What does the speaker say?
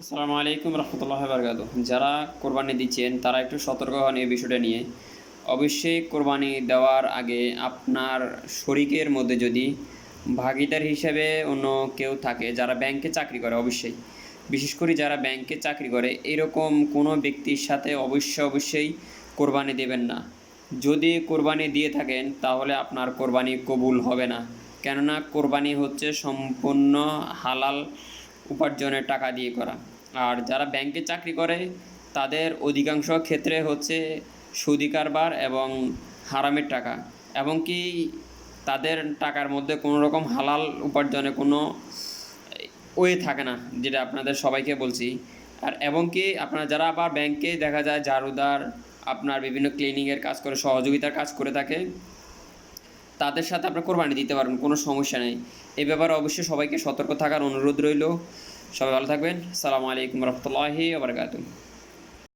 আসসালামু আলাইকুম রহমতুল্লাহ বরকাত যারা কোরবানি দিচ্ছেন, তারা একটু সতর্ক হন এই বিষয়টা নিয়ে। অবশ্যই কোরবানি দেওয়ার আগে আপনার শরিকের মধ্যে যদি ভাগিদার হিসেবে অন্য কেউ থাকে, যারা ব্যাংকে চাকরি করে, অবশ্যই। বিশেষ করে যারা ব্যাংকে চাকরি করে, এরকম কোনো ব্যক্তির সাথে অবশ্যই অবশ্যই কোরবানি দেবেন না। যদি কোরবানি দিয়ে থাকেন, তাহলে আপনার কোরবানি কবুল হবে না। কেননা কোরবানি হচ্ছে সম্পূর্ণ হালাল উপার্জনের টাকা দিয়ে করা। আর যারা ব্যাংকে চাকরি করে, তাদের অধিকাংশ ক্ষেত্রে হচ্ছে সুদি কারবার এবং হারামের টাকা। এবং কি তাদের টাকার মধ্যে কোনো রকম হালাল উপার্জনে কোনো ওয়ে থাকে না, যেটা আপনাদের সবাইকে বলছি। আর এবং কি আপনারা যারা আবার ব্যাংকে দেখা যায় জারুদার আপনার বিভিন্ন ক্লিনিংয়ের কাজ করে, সহযোগিতার কাজ করে থাকে তাদের সাথে আপনার কোরবানি দিতে পারবেন, কোনো সমস্যা নেই। এ ব্যাপারে অবশ্যই সবাইকে সতর্ক থাকার অনুরোধ রইল। সবাই ভালো থাকবেন। সালামু আলাইকুম রহমতুল্লাহি আবরকাতুহ